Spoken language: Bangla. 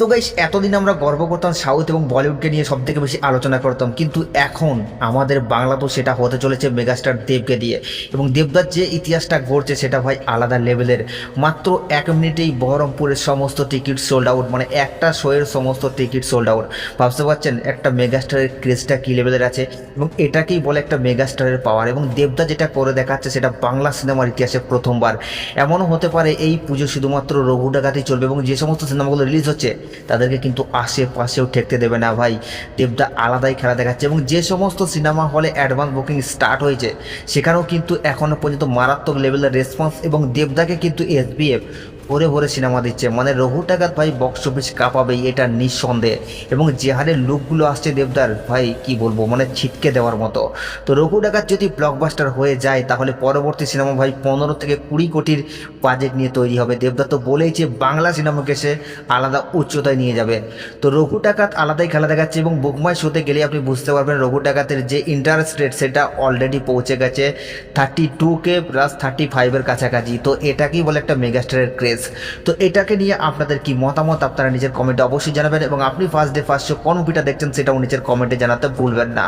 তো গাইস এতদিন আমরা গর্ব করতাম সাউথ এবং বলিউডকে নিয়ে সব থেকে বেশি আলোচনা করতাম, কিন্তু এখন আমাদের বাংলাতেও সেটা হতে চলেছে মেগাস্টার দেবকে দিয়ে। এবং দেবদার যে ইতিহাসটা গড়ছে সেটা ভাই আলাদা লেভেলের। মাত্র এক মিনিটেই বহরমপুরের সমস্ত টিকিট সোল্ড আউট মানে একটা শোয়ের সমস্ত টিকিট সোল্ড আউট ভাবতে পারছেন একটা মেগাস্টারের ক্রেজটা কী লেভেলের আছে? এবং এটাকেই বলে একটা মেগাস্টারের পাওয়ার এবং দেবদা যেটা করে দেখাচ্ছে সেটা বাংলা সিনেমার ইতিহাসে প্রথমবার। এমনও হতে পারে এই পুজো শুধুমাত্র রঘু ডাকাতেই চলবে এবং যে সমস্ত সিনেমাগুলো রিলিজ হচ্ছে তাদেরকে কিন্তু আশেপাশেও ঠেকতে দেবে না ভাই। দেবদা আলাদাই খেলা দেখাচ্ছে এবং যে সমস্ত সিনেমা হলে অ্যাডভান্স বুকিং স্টার্ট হয়েছে, সেখানেও কিন্তু এখনও পর্যন্ত মারাত্মক লেভেলের রেসপন্স এবং দেবদাকে কিন্তু এসবিএফ ভরে ভরে সিনেমা দিচ্ছে। মানে রঘু টাকাত ভাই বক্স অফিস কাঁপাবেই, এটা নিঃসন্দেহ। এবং যে হারে লুকগুলো আসছে দেবদার, ভাই কি বলব মানে ছিটকে দেওয়ার মতো। তো রঘু ডাকাত যদি ব্লকবাস্টার হয়ে যায়, তাহলে পরবর্তী সিনেমা ভাই পনেরো থেকে কুড়ি কোটির বাজেট নিয়ে তৈরি হবে। দেবদার তো বলেই যে বাংলা সিনেমাকে সে আলাদা উচ্চতায় নিয়ে যাবে। তো রঘু ডাকাত আলাদাই খেলা দেখাচ্ছে এবং বুকমাই শোতে গেলে আপনি বুঝতে পারবেন রঘু ডাকাতের যে ইন্টারেস্ট রেট সেটা অলরেডি পৌঁছে গেছে। Thirty two K plus thirty ফাইভের কাছাকাছি। তো এটাকেই বলে একটা মেগাস্টারের ক্রেজ তো এটাকে নিয়ে আপনাদের কি মতামত? আপনারা নিজের কমেন্টে অবশ্যই জানাবেন এবং আপনি ফার্স্ট ডে ফার্স্ট শো কোন মুভিটা দেখছেন সেটাও নিজের কমেন্টে জানাতে ভুলবেন না।